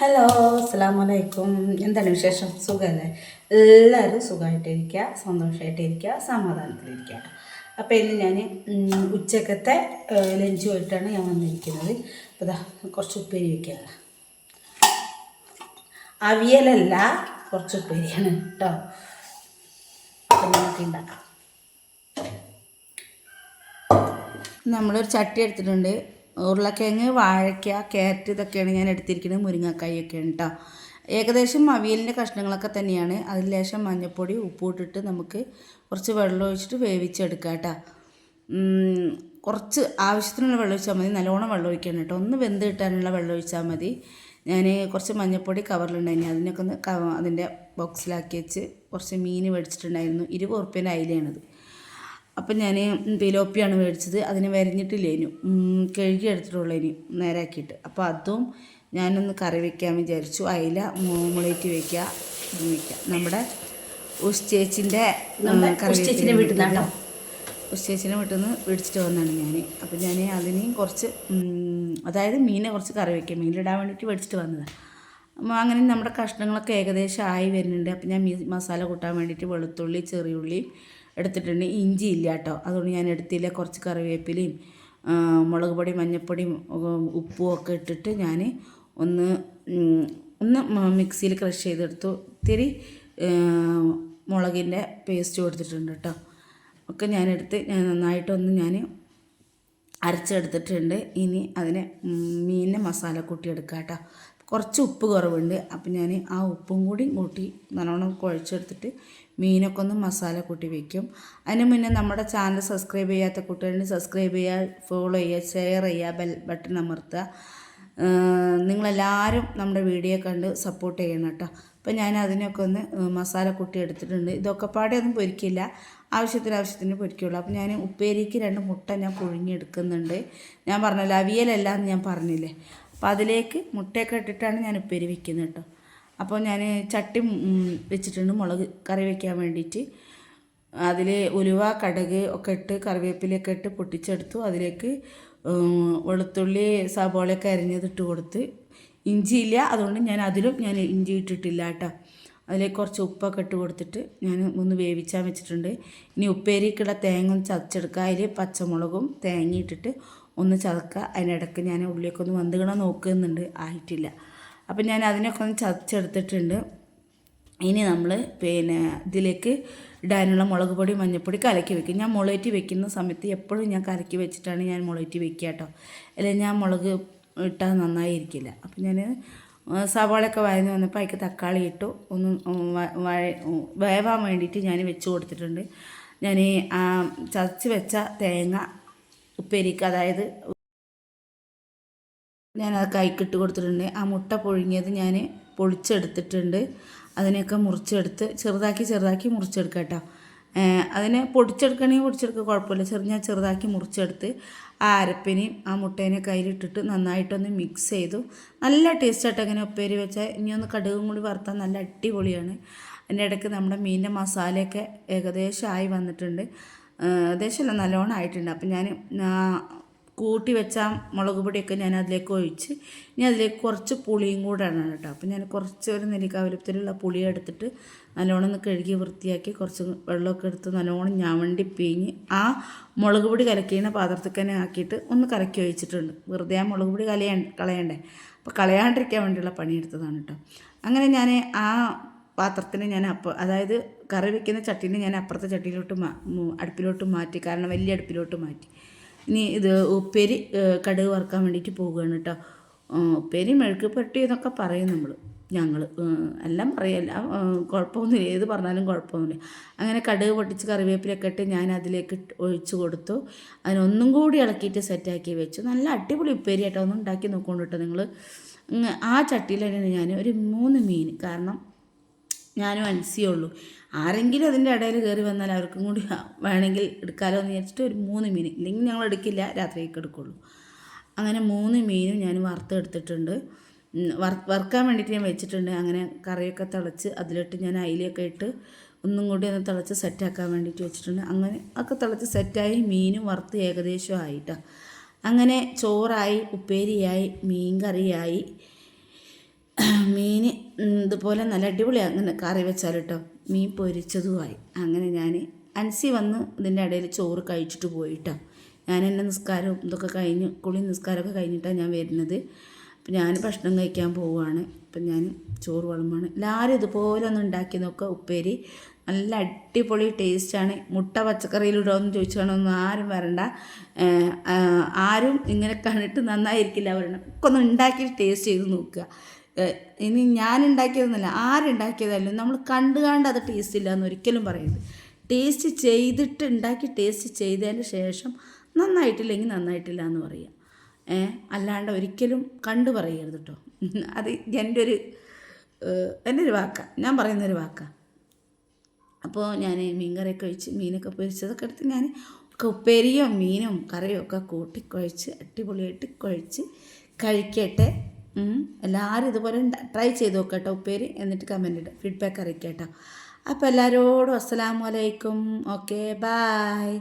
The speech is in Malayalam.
ഹലോ അസ്സാമലൈക്കും എന്താണ് വിശേഷം? സുഖമല്ലേ എല്ലാവരും സുഖമായിട്ടിരിക്കുക സന്തോഷമായിട്ടിരിക്കുക സമാധാനത്തിലിരിക്കുക. അപ്പോൾ ഇന്ന് ഞാൻ ഉച്ചക്കത്തെ ലഞ്ച് പോയിട്ടാണ് ഞാൻ വന്നിരിക്കുന്നത്. അപ്പോൾ കുറച്ച് ഉപ്പേരി വയ്ക്കുകയാണ് അവിയലല്ല കുറച്ച് ഉപ്പേരിയാണ് കേട്ടോ നമുക്ക് ഉണ്ടാക്കാം നമ്മളൊരു ചട്ടി എടുത്തിട്ടുണ്ട്. ഉരുളക്കിഴങ്ങ് വാഴയ്ക്ക ക്യാരറ്റ് ഇതൊക്കെയാണ് ഞാൻ എടുത്തിരിക്കുന്നത്. മുരിങ്ങക്കായൊക്കെയാണ് കേട്ടോ ഏകദേശം അവിയലിന്റെ കഷ്ണങ്ങളൊക്കെ തന്നെയാണ്. അതിൽ ലേശം മഞ്ഞൾപ്പൊടി ഉപ്പ് ഇട്ടിട്ട് നമുക്ക് കുറച്ച് വെള്ളം ഒഴിച്ചിട്ട് വേവിച്ചെടുക്കാം കേട്ടോ. കുറച്ച് ആവശ്യത്തിനുള്ള വെള്ളം ഒഴിച്ചാൽ മതി. നല്ലോണം വെള്ളം ഒഴിക്കണം കേട്ടോ. ഒന്ന് വെന്ത് കിട്ടാനുള്ള വെള്ളം ഒഴിച്ചാൽ മതി. ഞാൻ കുറച്ച് മഞ്ഞപ്പൊടി കവറിലുണ്ടായിരുന്നു അതിനൊക്കെ ഒന്ന് അതിന്റെ ബോക്സിലാക്കി വെച്ച് കുറച്ച് മീൻ മേടിച്ചിട്ടുണ്ടായിരുന്നു. ഇരുപത് ഉറുപ്പ്യന്റെ അയിലാണത് അപ്പം ഞാൻ പിലോപ്പിയാണ് മേടിച്ചത്. അതിന് വരഞ്ഞിട്ടില്ലേനു ഇനി? കഴുകി എടുത്തിട്ടുള്ളതിന് നേരാക്കിയിട്ട്. അപ്പോൾ അതും ഞാനൊന്ന് കറി വെക്കാൻ വിചാരിച്ചു. അയില മുളയിട്ട് വയ്ക്കുക വയ്ക്കുക നമ്മുടെ ഉഷ് ചേച്ചിന്റെ ചേച്ചിയുടെ വീട്ടിൽ നിന്നാണോ? ഉച്ചേച്ചിനെ വീട്ടിൽ നിന്ന് മേടിച്ചിട്ട് വന്നതാണ് ഞാൻ അപ്പം ഞാൻ അതിനെയും കുറച്ച് അതായത് മീനെ കുറച്ച് കറി വയ്ക്കാം മീനിലിടാൻ വേണ്ടിയിട്ട് മേടിച്ചിട്ട് വന്നതാണ് അപ്പോൾ അങ്ങനെ നമ്മുടെ കഷ്ണങ്ങളൊക്കെ ഏകദേശം ആയി വരുന്നുണ്ട്. അപ്പം ഞാൻ മീ മസാല കൂട്ടാൻ വേണ്ടിയിട്ട് വെളുത്തുള്ളി ചെറിയുള്ളിയും എടുത്തിട്ടുണ്ട്. ഇഞ്ചി ഇല്ല കേട്ടോ. അതുകൊണ്ട് ഞാൻ എടുത്തില്ല. കുറച്ച് കറിവേപ്പിലയും മുളക് പൊടി മഞ്ഞൾപ്പൊടിയും ഉപ്പും ഒക്കെ ഇട്ടിട്ട് ഞാൻ ഒന്ന് ഒന്ന് മിക്സിയിൽ ക്രഷ് ചെയ്തെടുത്തു. ഇത്തിരി മുളകിന്റെ പേസ്റ്റ് കൊടുത്തിട്ടുണ്ട് കേട്ടോ. ഒക്കെ ഞാനെടുത്ത് ഞാൻ നന്നായിട്ടൊന്ന് ഞാൻ അരച്ചെടുത്തിട്ടുണ്ട്. ഇനി അതിനെ മീനിന്റെ മസാല കൂട്ടി എടുക്കാം കേട്ടോ. കുറച്ച് ഉപ്പ് കുറവുണ്ട്. അപ്പം ഞാൻ ആ ഉപ്പും കൂടി കൂട്ടി നല്ലോണം കുഴച്ചെടുത്തിട്ട് മീനൊക്കെ ഒന്ന് മസാല കൂട്ടി വയ്ക്കും അതിന് മുന്നേ നമ്മുടെ ചാനൽ സബ്സ്ക്രൈബ് ചെയ്യാത്ത കുട്ടികളുടെ സബ്സ്ക്രൈബ് ചെയ്യുക ഫോളോ ചെയ്യുക ഷെയർ ചെയ്യുക ബെൽ ബട്ടൺ അമർത്തുക. നിങ്ങളെല്ലാവരും നമ്മുടെ വീഡിയോ കണ്ട് സപ്പോർട്ട് ചെയ്യണം കേട്ടോ. അപ്പോൾ ഞാൻ അതിനൊക്കെ ഒന്ന് മസാല കൂട്ടി എടുത്തിട്ടുണ്ട്. ഇതൊക്കെ പാടെ ഒന്നും പൊരിക്കില്ല. ആവശ്യത്തിന് ആവശ്യത്തിന് പൊരിക്കുള്ളൂ. അപ്പോൾ ഞാൻ ഉപ്പേരിക്ക് രണ്ട് മുട്ട ഞാൻ പുഴുങ്ങിയെടുക്കുന്നുണ്ട് ഞാൻ പറഞ്ഞല്ലോ അവിയലല്ല എന്ന് ഞാൻ പറഞ്ഞില്ലേ. അപ്പോൾ അതിലേക്ക് മുട്ടയൊക്കെ ഇട്ടിട്ടാണ് ഞാൻ ഉപ്പേരി വെക്കുന്നത് കേട്ടോ. അപ്പോൾ ഞാൻ ചട്ടി വെച്ചിട്ടുണ്ട് മുളക് കറി വെക്കാൻ വേണ്ടിയിട്ട്. അതിൽ ഉലുവ കടക് ഒക്കെ ഇട്ട് കറിവേപ്പിലൊക്കെ ഇട്ട് പൊട്ടിച്ചെടുത്തു. അതിലേക്ക് വെളുത്തുള്ളി സബോളയൊക്കെ അരിഞ്ഞതിട്ട് കൊടുത്ത്. ഇഞ്ചിയില്ല അതുകൊണ്ട് ഞാൻ അതിലും ഞാൻ ഇഞ്ചി ഇട്ടിട്ടില്ല കേട്ടോ. അതിലേക്ക് കുറച്ച് ഉപ്പൊക്കെ ഇട്ട് കൊടുത്തിട്ട് ഞാൻ ഒന്ന് വേവിച്ചാൽ വെച്ചിട്ടുണ്ട്. ഇനി ഉപ്പേരിക്കുള്ള തേങ്ങ ഒന്ന് ചതച്ചെടുക്കുക അതിൽ പച്ചമുളകും തേങ്ങ ഇട്ടിട്ട് ഒന്ന് ചതക്കുക അതിനിടയ്ക്ക് ഞാൻ ഉള്ളിലേക്ക് ഒന്ന് വന്തുകണ നോക്കുന്നുണ്ട്. ആയിട്ടില്ല. അപ്പം ഞാൻ അതിനൊക്കെ ഒന്ന് ചതച്ചെടുത്തിട്ടുണ്ട്. ഇനി നമ്മൾ പിന്നെ ഇതിലേക്ക് ഇടാനുള്ള മുളക് പൊടി മഞ്ഞൾപ്പൊടി കലക്കി വെക്കും. ഞാൻ മുളകറ്റി വെക്കുന്ന സമയത്ത് എപ്പോഴും ഞാൻ കലക്കി വെച്ചിട്ടാണ് ഞാൻ മുളകറ്റി വെക്കുക കേട്ടോ. അല്ലെങ്കിൽ ഞാൻ മുളക് ഇട്ടാൽ നന്നായിരിക്കില്ല. അപ്പം ഞാൻ സവാളയൊക്കെ വഴഞ്ഞ് വന്നപ്പോൾ അതിൽ തക്കാളി ഇട്ടു. ഒന്ന് വേവാൻ വേണ്ടിയിട്ട് ഞാൻ വെച്ച് കൊടുത്തിട്ടുണ്ട്. ഞാൻ ചതച്ച് വെച്ച തേങ്ങ ഉപ്പേരിക്ക് അതായത് ഞാൻ അത് കൈക്കിട്ട് കൊടുത്തിട്ടുണ്ട്. ആ മുട്ട പുഴുങ്ങിയത് ഞാൻ പൊളിച്ചെടുത്തിട്ടുണ്ട്. അതിനെയൊക്കെ മുറിച്ചെടുത്ത് ചെറുതാക്കി ചെറുതാക്കി മുറിച്ചെടുക്കാം കേട്ടോ. അതിനെ പൊടിച്ചെടുക്കണമെങ്കിൽ പൊടിച്ചെടുക്കുക കുഴപ്പമില്ല. ചെറു ഞാൻ ചെറുതാക്കി മുറിച്ചെടുത്ത് ആ അരപ്പിനെയും ആ മുട്ടേനെ കയ്യിലിട്ടിട്ട് നന്നായിട്ടൊന്ന് മിക്സ് ചെയ്തു. നല്ല ടേസ്റ്റായിട്ട് അങ്ങനെ ഉപ്പേരി വെച്ചാൽ. ഇനിയൊന്ന് കടുകും കൂടി വറുത്താൽ നല്ല അടിപൊളിയാണ്. അതിന്റെ ഇടയ്ക്ക് നമ്മുടെ മീനിന്റെ മസാലയൊക്കെ ഏകദേശം ആയി വന്നിട്ടുണ്ട്. ഏകദേശമല്ല നല്ലോണം ആയിട്ടുണ്ട്. അപ്പം ഞാൻ കൂട്ടി വെച്ച മുളക് പൊടിയൊക്കെ ഞാൻ അതിലേക്ക് ഒഴിച്ച് ഇനി അതിലേക്ക് കുറച്ച് പുളിയും കൂടെ ഇടണം കേട്ടോ. അപ്പം ഞാൻ കുറച്ച് ഒരു നെല്ലിക്ക വലുപ്പത്തിലുള്ള പുളി എടുത്തിട്ട് നല്ലോണം ഒന്ന് കഴുകി വൃത്തിയാക്കി കുറച്ച് വെള്ളമൊക്കെ എടുത്ത് നല്ലോണം ഞവണ്ടി പിഴിഞ്ഞ് ആ മുളക് പൊടി കലക്കിയുന്ന പാത്രത്തിൽ തന്നെ ആക്കിയിട്ട് ഒന്ന് കലക്കി ഒഴിച്ചിട്ടുണ്ട്. വെറുതെ ആ മുളക് പൊടി കലയാ കളയണ്ടേ. അപ്പോൾ കളയാണ്ടിരിക്കാൻ വേണ്ടിയുള്ള പണിയെടുത്തതാണ് കേട്ടോ. അങ്ങനെ ഞാൻ ആ പാത്രത്തിന് ഞാൻ അപ്പ അതായത് കറി വെക്കുന്ന ചട്ടീനെ ഞാൻ അപ്പുറത്തെ ചട്ടിയിലോട്ട് മാ അടുപ്പിലോട്ട് മാറ്റി കാരണം വലിയ അടുപ്പിലോട്ട് മാറ്റി. ഇനി ഇത് ഉപ്പേരി കടുക് വറുക്കാൻ വേണ്ടിയിട്ട് പോവുകയാണ് കേട്ടോ. ഉപ്പേരി മെഴുക്ക് പെട്ടി എന്നൊക്കെ പറയും നമ്മൾ ഞങ്ങൾ എല്ലാം പറയല്ല കുഴപ്പമൊന്നുമില്ല. ഏത് പറഞ്ഞാലും കുഴപ്പമൊന്നുമില്ല. അങ്ങനെ കടുക് പൊട്ടിച്ച് കറിവേപ്പിലൊക്കെ ഇട്ട് ഞാൻ അതിലേക്ക് ഒഴിച്ചു കൊടുത്തു. അതിനൊന്നും കൂടി ഇളക്കിയിട്ട് സെറ്റാക്കി വെച്ചു. നല്ല അടിപൊളി ഉപ്പേരി ആയിട്ടോ ഒന്ന് ഉണ്ടാക്കി നോക്കൊണ്ട് കേട്ടോ നിങ്ങൾ ആ ചട്ടിയിൽ തന്നെ ഞാൻ ഒരു മൂന്ന് മീൻ. കാരണം ഞാനും അൻസിയുള്ളൂ ആരെങ്കിലും അതിന്റെ ഇടയിൽ കയറി വന്നാൽ അവർക്കും കൂടി വേണമെങ്കിൽ എടുക്കാമല്ലോ എന്ന് വിചാരിച്ചിട്ട് ഒരു മൂന്ന് മീൻ ഇല്ലെങ്കിൽ ഞങ്ങൾ എടുക്കില്ല രാത്രിയൊക്കെ എടുക്കുള്ളൂ. അങ്ങനെ മൂന്ന് മീനും ഞാൻ വറുത്തെടുത്തിട്ടുണ്ട്. വറുക്കാൻ വേണ്ടിയിട്ട് ഞാൻ വെച്ചിട്ടുണ്ട്. അങ്ങനെ കറിയൊക്കെ തിളച്ച് അതിലിട്ട് ഞാൻ അയിലൊക്കെ ഇട്ട് ഒന്നും കൂടി ഒന്ന് തിളച്ച് സെറ്റാക്കാൻ വേണ്ടിയിട്ട് വെച്ചിട്ടുണ്ട്. അങ്ങനെ ഒക്കെ തിളച്ച് സെറ്റായി മീനും വറുത്ത് ഏകദേശം ആയിട്ടാണ് അങ്ങനെ ചോറായി ഉപ്പേരിയായി മീൻ കറിയായി മീൻ ഇതുപോലെ നല്ല അടിപൊളി അങ്ങനെ കറി വെച്ചാൽ കേട്ടോ മീൻ പൊരിച്ചതുമായി. അങ്ങനെ ഞാൻ അൻസി വന്ന് ഇതിന്റെ ഇടയിൽ ചോറ് കഴിച്ചിട്ട് പോയിട്ടോ. ഞാൻ എന്റെ നിസ്കാരവും ഇതൊക്കെ കഴിഞ്ഞ് കുളി നിസ്കാരമൊക്കെ കഴിഞ്ഞിട്ടാണ് ഞാൻ വരുന്നത്. അപ്പം ഞാൻ ഭക്ഷണം കഴിക്കാൻ പോവുകയാണ് അപ്പം ഞാൻ ചോറ് വളമാണ് എല്ലാവരും ഇതുപോലെ ഒന്ന് ഉണ്ടാക്കി നോക്കുക ഉപ്പേരി. നല്ല അടിപൊളി ടേസ്റ്റാണ് മുട്ട പച്ചക്കറിയിലിടുമെന്ന് ചോദിച്ചാണൊന്നും ആരും വരണ്ട. ആരും ഇങ്ങനെ കണ്ടിട്ട് നന്നായിരിക്കില്ല. വരണം ഒക്കെ ഒന്ന് ഉണ്ടാക്കി ടേസ്റ്റ് ചെയ്ത് നോക്കുക. ഇനി ഞാൻ ഉണ്ടാക്കിയതെന്നല്ല ആരുണ്ടാക്കിയതായാലും നമ്മൾ കണ്ടു കണ്ട് അത് ടേസ്റ്റ് ഇല്ല എന്ന് ഒരിക്കലും പറയരുത്. ടേസ്റ്റ് ചെയ്തിട്ട് ഉണ്ടാക്കി ടേസ്റ്റ് ചെയ്തതിന് ശേഷം നന്നായിട്ടില്ലെങ്കിൽ നന്നായിട്ടില്ല എന്ന് പറയുക അല്ലാണ്ട് ഒരിക്കലും കണ്ടു പറയരുത് കേട്ടോ അത് എന്റെ ഒരു എന്റെ ഒരു വാക്കാണ് ഞാൻ പറയുന്നൊരു വാക്കാണ് അപ്പോൾ ഞാൻ മീൻ കറിയൊക്കെ ഒഴിച്ച് മീനൊക്കെ പൊരിച്ചതൊക്കെ എടുത്ത് ഞാൻ ഉപ്പേരിയോ മീനും കറിയും ഒക്കെ കൂട്ടി അടിപൊളിയായിട്ട് കുഴച്ച് കഴിക്കട്ടെ. എല്ലാവരും ഇതുപോലെ ട്രൈ ചെയ്ത് നോക്കട്ടോ ഉപ്പേരി എന്നിട്ട് കമന്റ് ഇടുക ഫീഡ്ബാക്ക് അറിയിക്കാം കേട്ടോ അപ്പോൾ എല്ലാവരോടും അസ്സലാമു അലൈക്കും ഓക്കെ ബായ്